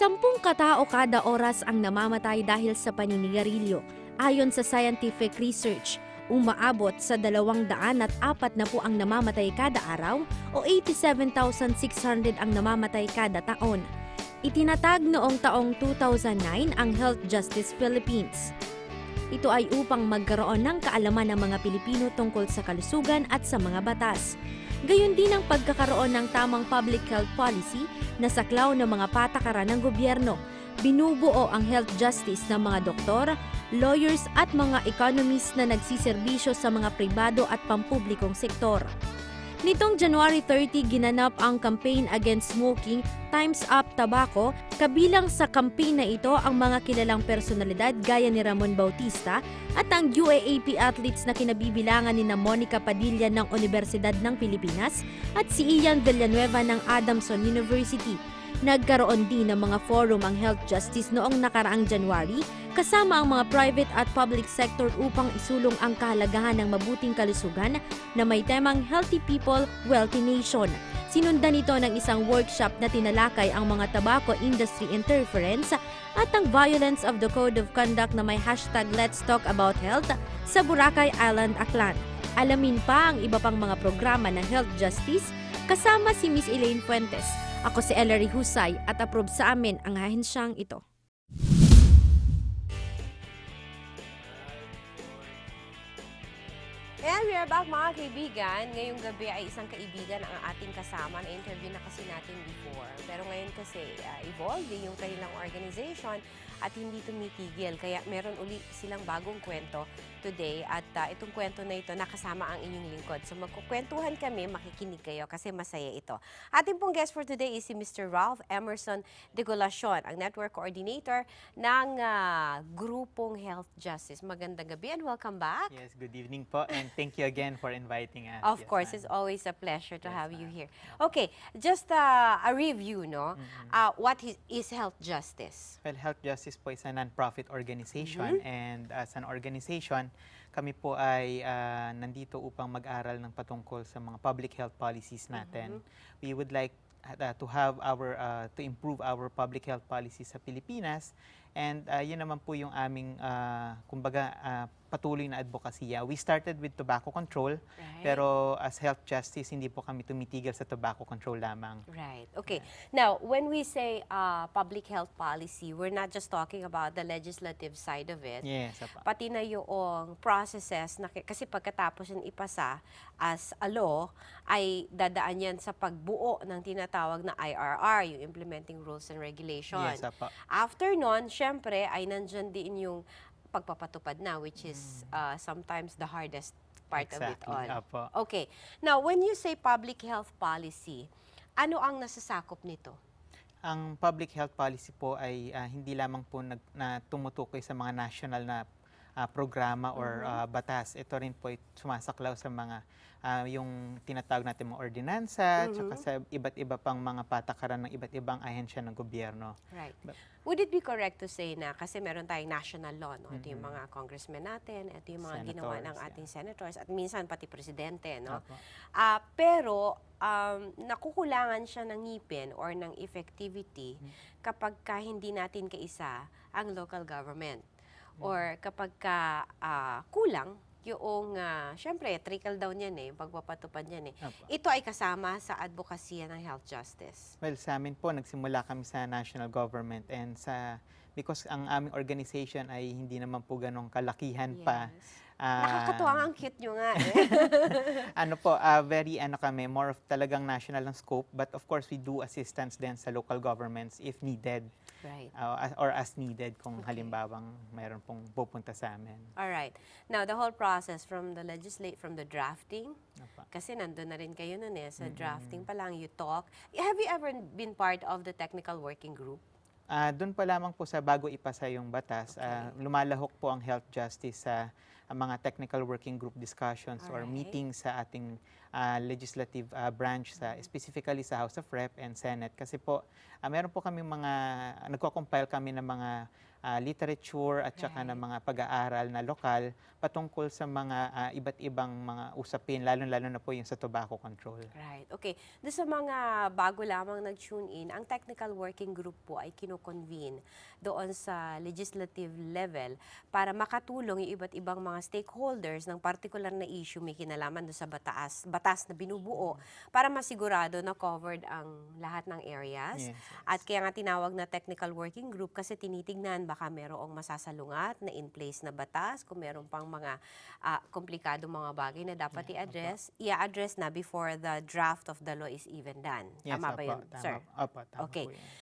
Sampung katao kada oras ang namamatay dahil sa paninigarilyo. Ayon sa scientific research, umaabot sa dalawang daan at apat na po ang namamatay kada araw o 87,600 ang namamatay kada taon. Itinatag noong taong 2009 ang Health Justice Philippines. Ito ay upang magkaroon ng kaalaman ng mga Pilipino tungkol sa kalusugan at sa mga batas. Gayon din ang pagkakaroon ng tamang public health policy na saklaw ng mga patakaran ng gobyerno. Binubuo ang health justice ng mga doktor, lawyers at mga economists na nagsiservisyo sa mga pribado at pampublikong sektor. Nitong January 30, ginanap ang campaign against smoking Times Up Tobacco. Kabilang sa campaign na ito ang mga kilalang personalidad gaya ni Ramon Bautista at ang UAAP athletes na kinabibilangan ni na Monica Padilla ng Universidad ng Pilipinas at si Ian Villanueva ng Adamson University. Nagkaroon din ng mga forum ang health justice noong nakaraang January kasama ang mga private at public sector upang isulong ang kahalagahan ng mabuting kalusugan na may temang Healthy People, Wealthy Nation. Sinundan ito ng isang workshop na tinalakay ang mga tobacco industry interference at ang violence of the code of conduct na may hashtag Let's Talk About Health sa Boracay Island, Aklan. Alamin pa ang iba pang mga programa ng health justice kasama si Miss Elaine Fuentes. Ako si Ellery Husay at approve sa amin ang ahensyang ito. And we are back mga kaibigan. Ngayong gabi ay isang kaibigan ang ating kasama. Na-interview na kasi natin before. Pero ngayon kasi uh, evolving yung kanilang organization at hindi tumitigil. Kaya meron uli silang bagong kwento today. At uh, itong kwento na ito, nakasama ang inyong lingkod. So magkukwentuhan kami, makikinig kayo kasi masaya ito. Ating pong guest for today is si Mr. Ralph Emerson de Golacion, ang Network Coordinator ng uh, Grupong Health Justice. Magandang gabi and welcome back. Yes, good evening po and thank you again for inviting us. Of Yes, course, it's always a pleasure to Yes, have you here. Okay, just uh, a review, no? Mm-hmm. Uh, what is, is health justice? Well, Health Justice po is a non-profit organization and as an organization, kami po ay ah, nandito upang mag-aral ng patungkol sa mga public health policies natin. We would like ah, to have our ah, to improve our public health policies sa Pilipinas and ah, yun naman po yung aming ah, kumbaga ah, patuloy na advokasya. We started with tobacco control Right. pero as health justice hindi po kami tumitigil sa tobacco control lamang. Right. Okay. Now, when we say uh, public health policy, we're not just talking about the legislative side of it. Yes, apa. Pati na yung processes, na, kasi pagkatapos yung ipasa as a law, ay dadaan yan sa pagbuo ng tinatawag na IRR, yung Implementing Rules and Regulations. Yes, apa. After nun, syempre, ay nandyan din yung pagpapatupad na, which is uh, sometimes the hardest part of it Exactly, all. apo. Okay. Now, when you say public health policy, ano ang nasasakop nito? Ang public health policy po ay ah, hindi lamang po nag, na tumutukoy sa mga national na ah, programa or ah, batas. Ito rin po ay sumasaklaw sa mga ah, yung tinatawag natin mga ordinansa, tsaka sa iba't iba pang mga patakaran ng iba't ibang ahensya ng gobyerno. Right. But- Would it be correct to say na kasi meron tayong national law, no? Ito yung mga congressmen natin, ito yung mga ginawa ng Mm-hmm. Senators, ating senators at minsan pati presidente, no? Apo. Ah, pero um, nakukulangan siya ng ngipin or ng effectivity kapag ka hindi natin kaisa ang local government. Hmm. Or kapag ka ah, kulang yung, ah, syempre, trickle down yan eh, yung pagpapatupad yan eh. Apo. Ito ay kasama sa advokasya ng health justice. Well, sa amin po, nagsimula kami sa national government and sa because ang aming organization ay hindi naman po ganong kalakihan pa. Yes. ah, Nakakatuwa nga, ang cute nyo nga eh. ano po, ah, very ano kami, more of talagang national ng scope. But of course, we do assistance din sa local governments if needed right. uh, or as needed kung Okay. halimbawang mayroon pong pupunta sa amin. All right. Now, the whole process from the legislate, from the drafting, Apa. kasi nandun na rin kayo nun eh, sa Mm-hmm. drafting pa lang, you talk. Have you ever been part of the technical working group? Ah, Doon pa lamang po sa bago ipasa yung batas, ah, lumalahok po ang health justice sa ah, mga technical working group discussions or Alright. meetings sa ating ah, legislative ah, branch sa specifically sa House of Rep and Senate kasi po ah, meron po kami mga nagko-compile kami ng mga ah, literature at saka ng Right. mga pag-aaral na lokal patungkol sa mga ah, iba't ibang mga usapin, lalo-lalo na po yung sa tobacco control. Right. Okay. Doon sa mga bago lamang nag-tune in, ang technical working group po ay kinoconvene doon sa legislative level para makatulong yung iba't ibang mga stakeholders ng particular na issue may kinalaman doon sa batas, batas na binubuo para masigurado na covered ang lahat ng areas. Yes, yes. At kaya nga tinawag na technical working group kasi tinitignan baka merong masasalungat na in place na batas, kung meron pang mga ah, komplikado mga bagay na dapat Yeah, i-address, i-address na before the draft of the law is even done. Yes, Tama ba opo, yun, tama sir? Opo, tama Okay.